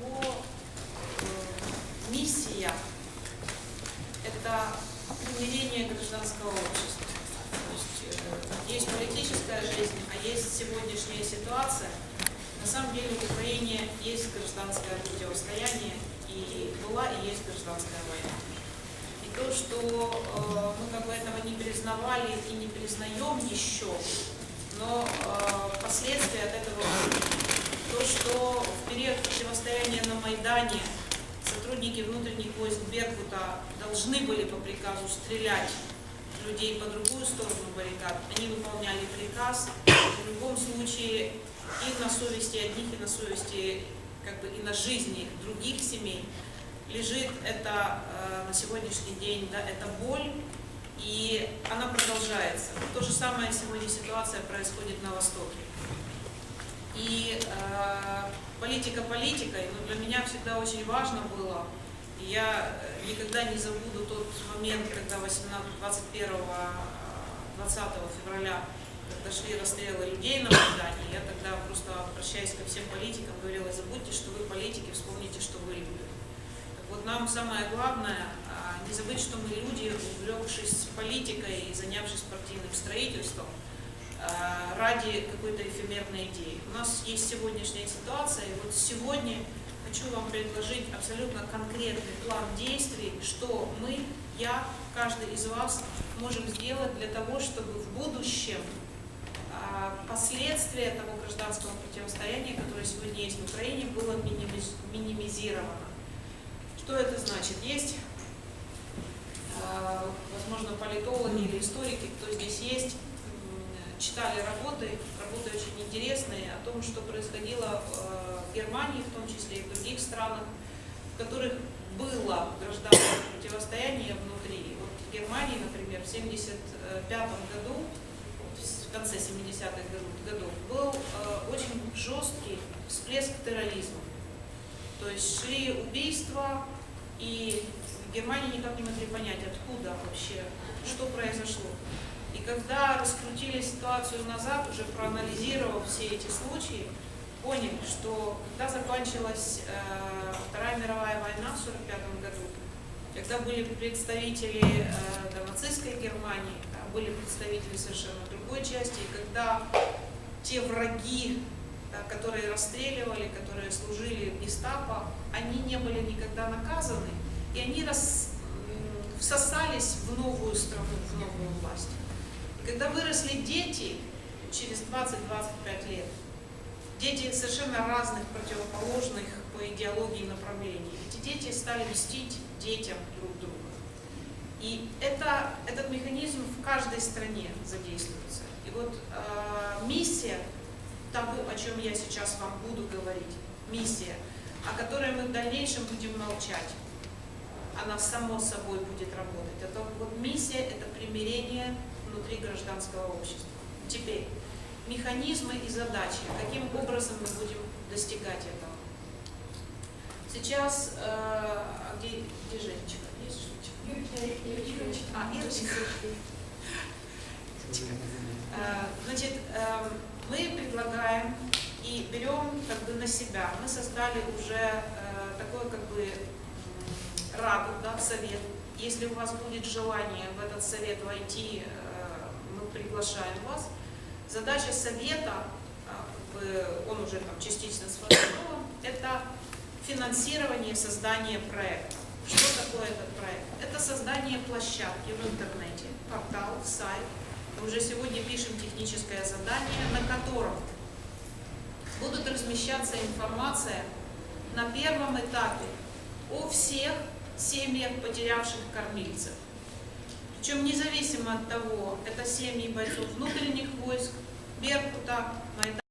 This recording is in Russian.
его э, миссия – это примирение гражданского общества. То есть, э, есть политическая жизнь, а есть сегодняшняя ситуация. На самом деле в Украине есть гражданское противостояние, и была и есть гражданская война. И то, что э, мы как бы этого не признавали и не признаем еще, но э, последствия от этого то, что в период противостояния на Майдане сотрудники внутренних войск Беркута должны были по приказу стрелять людей по другую сторону баррикад, они выполняли приказ. В любом случае и на совести одних, и на совести как бы и на жизни других семей лежит это э, на сегодняшний день, да, это боль, и она продолжается. То же самое сегодня ситуация происходит на Востоке. И э, политика политикой, но для меня всегда очень важно было, и я э, никогда не забуду тот момент, когда 18, 21 20 февраля когда шли расстрелы людей на Майдане, я тогда просто обращаясь ко всем политикам, говорила, забудьте, что вы политики, вспомните, что вы люди. Так вот нам самое главное, а, не забыть, что мы люди, увлекшись политикой и занявшись партийным строительством, ради какой-то эфемерной идеи. У нас есть сегодняшняя ситуация, и вот сегодня хочу вам предложить абсолютно конкретный план действий, что мы, я, каждый из вас можем сделать для того, чтобы в будущем а, последствия того гражданского противостояния, которое сегодня есть в Украине, было минимизировано. Что это значит? Есть, а, возможно, политологи или историки, кто здесь есть, читали работы, работы очень интересные о том, что происходило в Германии, в том числе и в других странах, в которых было гражданское противостояние внутри. Вот в Германии, например, в 1975 году, в конце 70-х годов, был э, очень жесткий всплеск терроризма. То есть шли убийства, и в Германии никак не могли понять, откуда вообще, что произошло. Когда раскрутили ситуацию назад, уже проанализировав все эти случаи, поняли, что когда закончилась э, Вторая мировая война в 1945 году, когда были представители э, да, нацистской Германии, да, были представители совершенно другой части, и когда те враги, да, которые расстреливали, которые служили в гестапо, они не были никогда наказаны, и они рас, всосались в новую страну, в новую власть. Когда выросли дети через 20-25 лет, дети совершенно разных, противоположных по идеологии направлений, эти дети стали мстить детям друг друга. И это, этот механизм в каждой стране задействуется. И вот э, миссия того, о чем я сейчас вам буду говорить, миссия, о которой мы в дальнейшем будем молчать, она само собой будет работать. Это вот миссия – это примирение внутри гражданского общества. Теперь механизмы и задачи, каким образом мы будем достигать этого. Сейчас, э, а где, где Женечка? Есть Женечка? А, Ирочка. Э, значит, э, мы предлагаем и берем как бы на себя. Мы создали уже э, такой как бы раду, да, совет. Если у вас будет желание в этот совет войти, э, приглашаем вас. Задача совета, а, он уже там частично сформирован, это финансирование создания проекта. Что такое этот проект? Это создание площадки в интернете, портал, сайт. Мы уже сегодня пишем техническое задание, на котором будут размещаться информация на первом этапе о всех семьях, потерявших кормильцев. Причем независимо от того, это семьи бойцов внутренних войск, Беркута, Майдана.